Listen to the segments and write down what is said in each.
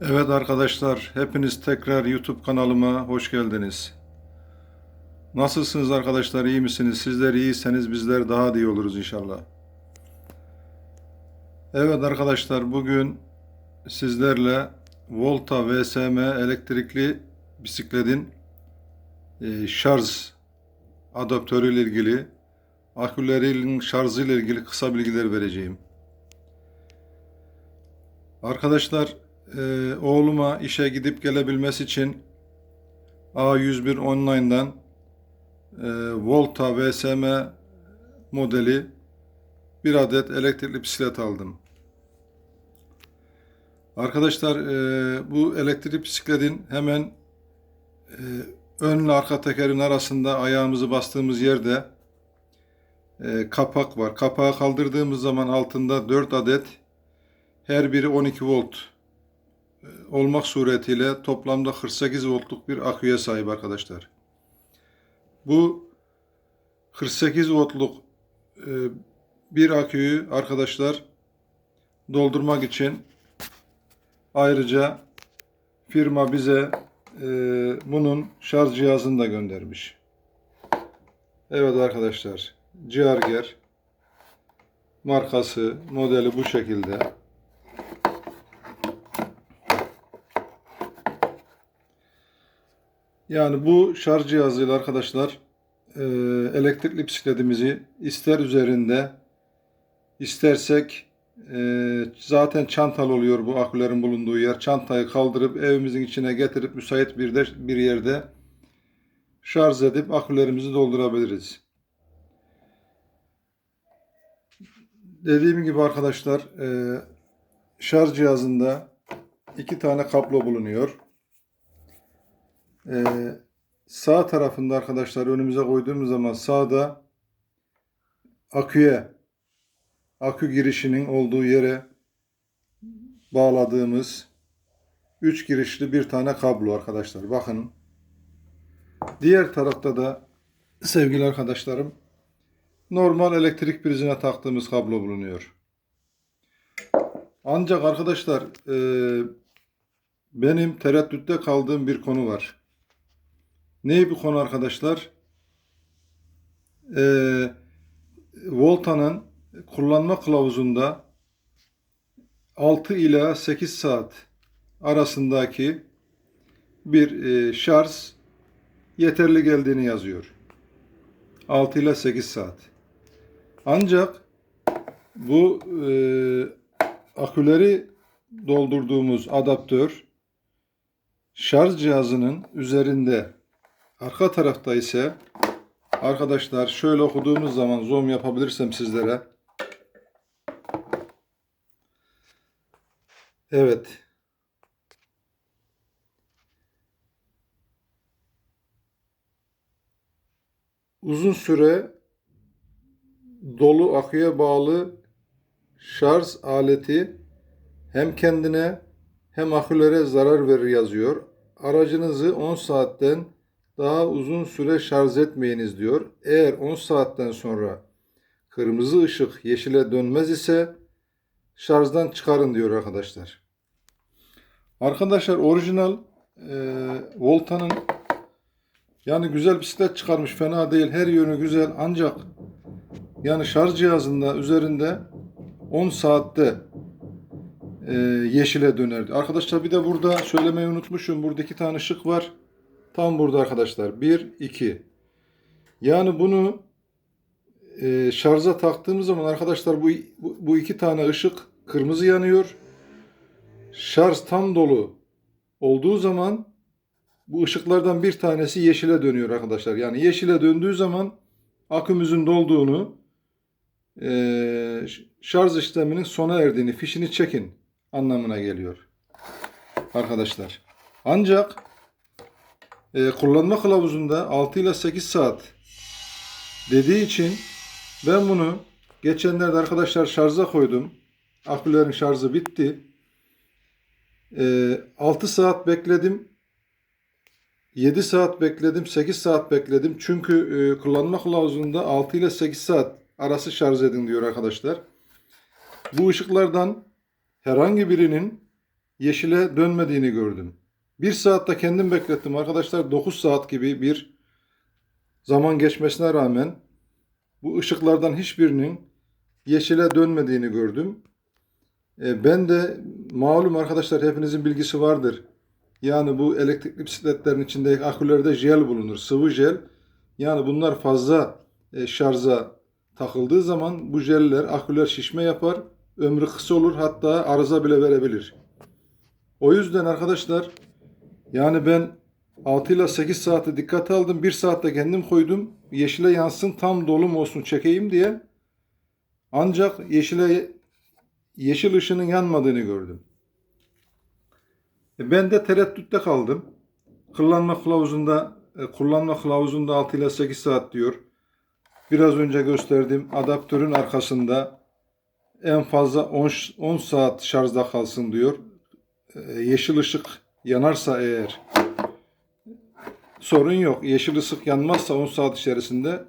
Evet arkadaşlar, hepiniz tekrar YouTube kanalıma hoş geldiniz. Nasılsınız arkadaşlar, iyi misiniz? Sizler iyiyseniz bizler daha da iyi oluruz inşallah. Evet arkadaşlar, bugün sizlerle Volta VSM elektrikli bisikletin e, şarj adaptörü ile ilgili, akülerinin şarjı ile ilgili kısa bilgiler vereceğim. Arkadaşlar e, oğluma işe gidip gelebilmesi için A101 Online'dan e, Volta VSM modeli bir adet elektrikli bisiklet aldım. Arkadaşlar e, bu elektrikli bisikletin hemen e, önle arka tekerin arasında ayağımızı bastığımız yerde e, kapak var. Kapağı kaldırdığımız zaman altında 4 adet her biri 12 volt olmak suretiyle toplamda 48 voltluk bir aküye sahip arkadaşlar. Bu 48 voltluk e, bir aküyü arkadaşlar doldurmak için ayrıca firma bize e, bunun şarj cihazını da göndermiş. Evet arkadaşlar, Ciarger markası, modeli bu şekilde. Yani bu şarj cihazıyla arkadaşlar e, elektrikli bisikletimizi ister üzerinde istersek e, zaten çantalı oluyor bu akülerin bulunduğu yer. Çantayı kaldırıp evimizin içine getirip müsait bir de bir yerde şarj edip akülerimizi doldurabiliriz. Dediğim gibi arkadaşlar e, şarj cihazında iki tane kablo bulunuyor. Ee, sağ tarafında arkadaşlar önümüze koyduğumuz zaman sağda aküye akü girişinin olduğu yere bağladığımız 3 girişli bir tane kablo arkadaşlar. Bakın. Diğer tarafta da sevgili arkadaşlarım normal elektrik prizine taktığımız kablo bulunuyor. Ancak arkadaşlar e, benim tereddütte kaldığım bir konu var. Ne bir konu arkadaşlar? Ee, Volta'nın kullanma kılavuzunda 6 ila 8 saat arasındaki bir e, şarj yeterli geldiğini yazıyor. 6 ila 8 saat. Ancak bu e, aküleri doldurduğumuz adaptör şarj cihazının üzerinde Arka tarafta ise arkadaşlar şöyle okuduğumuz zaman zoom yapabilirsem sizlere. Evet. Uzun süre dolu aküye bağlı şarj aleti hem kendine hem akülere zarar verir yazıyor. Aracınızı 10 saatten daha uzun süre şarj etmeyiniz diyor. Eğer 10 saatten sonra kırmızı ışık yeşile dönmez ise şarjdan çıkarın diyor arkadaşlar. Arkadaşlar orijinal e, Volta'nın yani güzel bisiklet çıkarmış fena değil her yönü güzel ancak yani şarj cihazında üzerinde 10 saatte e, yeşile dönerdi. Arkadaşlar bir de burada söylemeyi unutmuşum. Burada iki tane ışık var. Tam burada arkadaşlar. 1, 2. Yani bunu e, şarja taktığımız zaman arkadaşlar bu, bu, iki tane ışık kırmızı yanıyor. Şarj tam dolu olduğu zaman bu ışıklardan bir tanesi yeşile dönüyor arkadaşlar. Yani yeşile döndüğü zaman akümüzün dolduğunu e, şarj işleminin sona erdiğini, fişini çekin anlamına geliyor. Arkadaşlar. Ancak e, kullanma kılavuzunda 6 ile 8 saat dediği için ben bunu geçenlerde arkadaşlar şarja koydum. Akülerin şarjı bitti. E, 6 saat bekledim. 7 saat bekledim, 8 saat bekledim. Çünkü e, kullanma kılavuzunda 6 ile 8 saat arası şarj edin diyor arkadaşlar. Bu ışıklardan herhangi birinin yeşile dönmediğini gördüm. Bir saatte kendim beklettim arkadaşlar. 9 saat gibi bir zaman geçmesine rağmen bu ışıklardan hiçbirinin yeşile dönmediğini gördüm. E, ben de malum arkadaşlar hepinizin bilgisi vardır. Yani bu elektrikli bisikletlerin içindeki akülerde jel bulunur. Sıvı jel. Yani bunlar fazla e, şarja takıldığı zaman bu jeller, aküler şişme yapar. Ömrü kısa olur hatta arıza bile verebilir. O yüzden arkadaşlar yani ben 6 ile 8 saate dikkate aldım. 1 saatte kendim koydum. Yeşile yansın tam dolum olsun çekeyim diye. Ancak yeşile yeşil ışının yanmadığını gördüm. E, Ben de tereddütte kaldım. Kullanma kılavuzunda e, kullanma kılavuzunda 6 ile 8 saat diyor. Biraz önce gösterdiğim adaptörün arkasında en fazla 10, 10 saat şarjda kalsın diyor. E, Yeşil ışık yanarsa eğer sorun yok. Yeşil ışık yanmazsa 10 saat içerisinde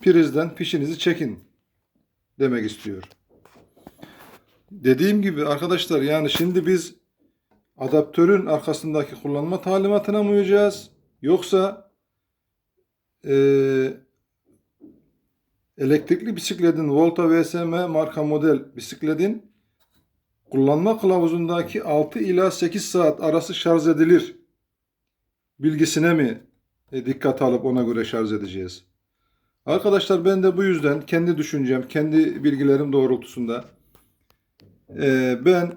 prizden fişinizi çekin demek istiyor. Dediğim gibi arkadaşlar yani şimdi biz adaptörün arkasındaki kullanma talimatına mı uyacağız? Yoksa eee, elektrikli bisikletin Volta VSM marka model bisikletin kullanma kılavuzundaki 6 ila 8 saat arası şarj edilir bilgisine mi e, dikkat alıp ona göre şarj edeceğiz? Arkadaşlar ben de bu yüzden kendi düşüncem, kendi bilgilerim doğrultusunda e, ben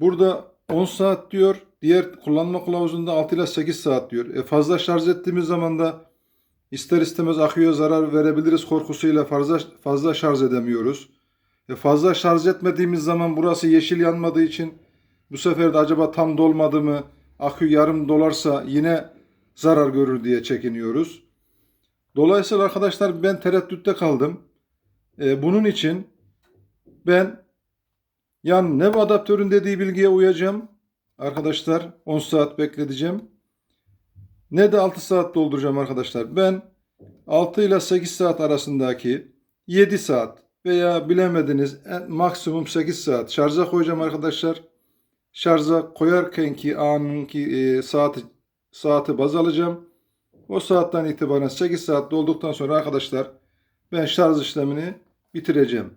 burada 10 saat diyor, diğer kullanma kılavuzunda 6 ile 8 saat diyor. E, fazla şarj ettiğimiz zaman da ister istemez aküye zarar verebiliriz korkusuyla fazla fazla şarj edemiyoruz. E, fazla şarj etmediğimiz zaman burası yeşil yanmadığı için bu sefer de acaba tam dolmadı mı, akü yarım dolarsa yine zarar görür diye çekiniyoruz. Dolayısıyla arkadaşlar ben tereddütte kaldım. E, bunun için ben yani NEV adaptörün dediği bilgiye uyacağım. Arkadaşlar 10 saat bekleteceğim. Ne de 6 saat dolduracağım arkadaşlar. Ben 6 ile 8 saat arasındaki 7 saat veya bilemediniz en- maksimum 8 saat şarja koyacağım arkadaşlar. Şarja koyarken ki anınki e, saati saati baz alacağım. O saatten itibaren 8 saat dolduktan sonra arkadaşlar ben şarj işlemini bitireceğim.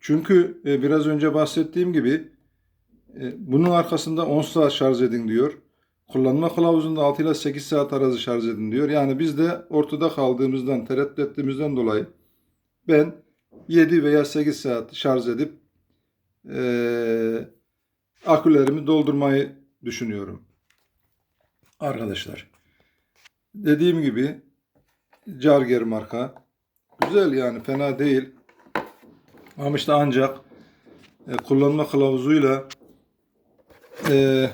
Çünkü e, biraz önce bahsettiğim gibi e, bunun arkasında 10 saat şarj edin diyor. Kullanma kılavuzunda 6 ile 8 saat arası şarj edin diyor. Yani biz de ortada kaldığımızdan, tereddüt ettiğimizden dolayı ben 7 veya 8 saat şarj edip e, akülerimi doldurmayı düşünüyorum. Arkadaşlar. Dediğim gibi Carger marka. Güzel yani fena değil. Ama işte ancak e, kullanma kılavuzuyla e,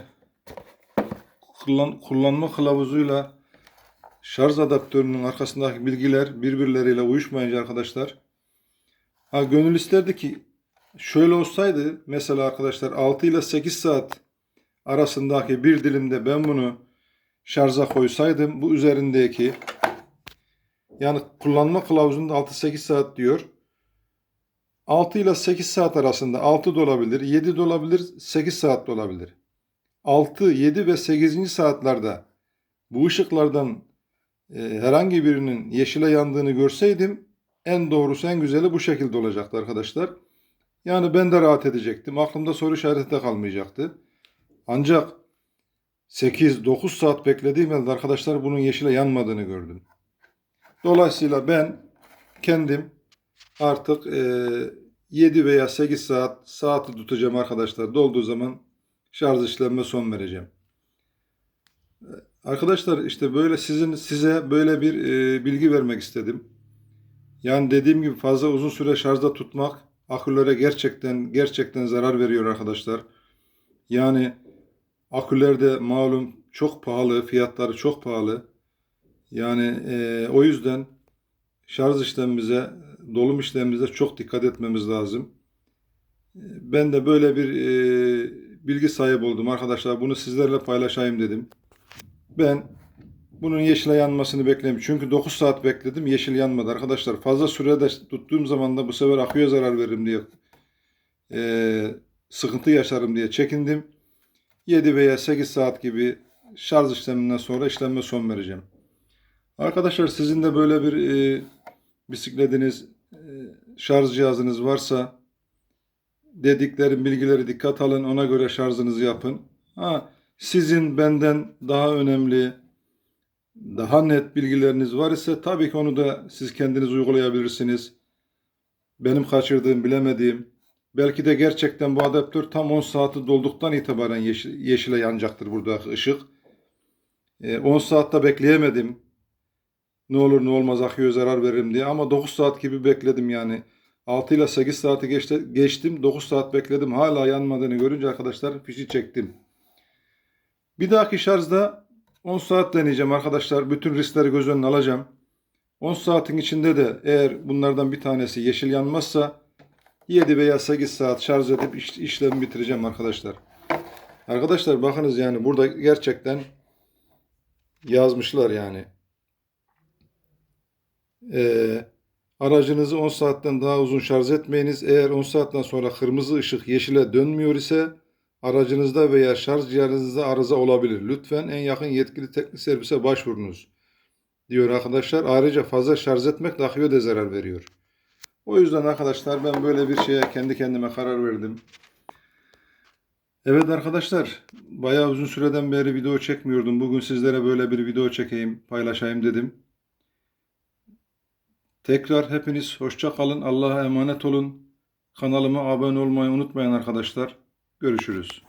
kullan, kullanma kılavuzuyla şarj adaptörünün arkasındaki bilgiler birbirleriyle uyuşmayınca arkadaşlar ha gönül isterdi ki şöyle olsaydı mesela arkadaşlar 6 ile 8 saat arasındaki bir dilimde ben bunu şarja koysaydım bu üzerindeki yani kullanma kılavuzunda 6-8 saat diyor. 6 ile 8 saat arasında 6 da olabilir, 7 de olabilir, 8 saat de olabilir. 6, 7 ve 8. saatlerde bu ışıklardan e, herhangi birinin yeşile yandığını görseydim en doğrusu en güzeli bu şekilde olacaktı arkadaşlar. Yani ben de rahat edecektim. Aklımda soru işareti de kalmayacaktı. Ancak 8-9 saat beklediğim halde arkadaşlar bunun yeşile yanmadığını gördüm. Dolayısıyla ben kendim artık e, 7 veya 8 saat saati tutacağım arkadaşlar. Dolduğu zaman şarj işlemime son vereceğim. Arkadaşlar işte böyle sizin size böyle bir e, bilgi vermek istedim. Yani dediğim gibi fazla uzun süre şarjda tutmak akülere gerçekten gerçekten zarar veriyor arkadaşlar. Yani aküler de malum çok pahalı, fiyatları çok pahalı. Yani e, o yüzden şarj işlemimize, dolum işlemimize çok dikkat etmemiz lazım. E, Ben de böyle bir e, bilgi sahibi oldum arkadaşlar. Bunu sizlerle paylaşayım dedim. Ben bunun yeşile yanmasını bekledim. Çünkü 9 saat bekledim yeşil yanmadı arkadaşlar. Fazla sürede tuttuğum zaman da bu sefer aküye zarar veririm diye e, sıkıntı yaşarım diye çekindim. 7 veya 8 saat gibi şarj işleminden sonra işleme son vereceğim. Arkadaşlar sizin de böyle bir e, bisikletiniz, e, şarj cihazınız varsa dediklerim bilgileri dikkat alın. Ona göre şarjınızı yapın. Ha, sizin benden daha önemli, daha net bilgileriniz var ise tabii ki onu da siz kendiniz uygulayabilirsiniz. Benim kaçırdığım, bilemediğim, belki de gerçekten bu adaptör tam 10 saati dolduktan itibaren yeşil, yeşile yanacaktır buradaki ışık. E, 10 saatte bekleyemedim. Ne olur ne olmaz aküye zarar veririm diye ama 9 saat gibi bekledim yani. 6 ile 8 saati geçti, geçtim. 9 saat bekledim. Hala yanmadığını görünce arkadaşlar fişi çektim. Bir dahaki şarjda 10 saat deneyeceğim arkadaşlar. Bütün riskleri göz önüne alacağım. 10 saatin içinde de eğer bunlardan bir tanesi yeşil yanmazsa 7 veya 8 saat şarj edip iş, işlemi bitireceğim arkadaşlar. Arkadaşlar bakınız yani burada gerçekten yazmışlar yani. Ee, aracınızı 10 saatten daha uzun şarj etmeyiniz. Eğer 10 saatten sonra kırmızı ışık yeşile dönmüyor ise aracınızda veya şarj cihazınızda arıza olabilir. Lütfen en yakın yetkili teknik servise başvurunuz diyor arkadaşlar. Ayrıca fazla şarj etmek aküye de zarar veriyor. O yüzden arkadaşlar ben böyle bir şeye kendi kendime karar verdim. Evet arkadaşlar bayağı uzun süreden beri video çekmiyordum. Bugün sizlere böyle bir video çekeyim, paylaşayım dedim. Tekrar hepiniz hoşça kalın. Allah'a emanet olun. Kanalıma abone olmayı unutmayın arkadaşlar. Görüşürüz.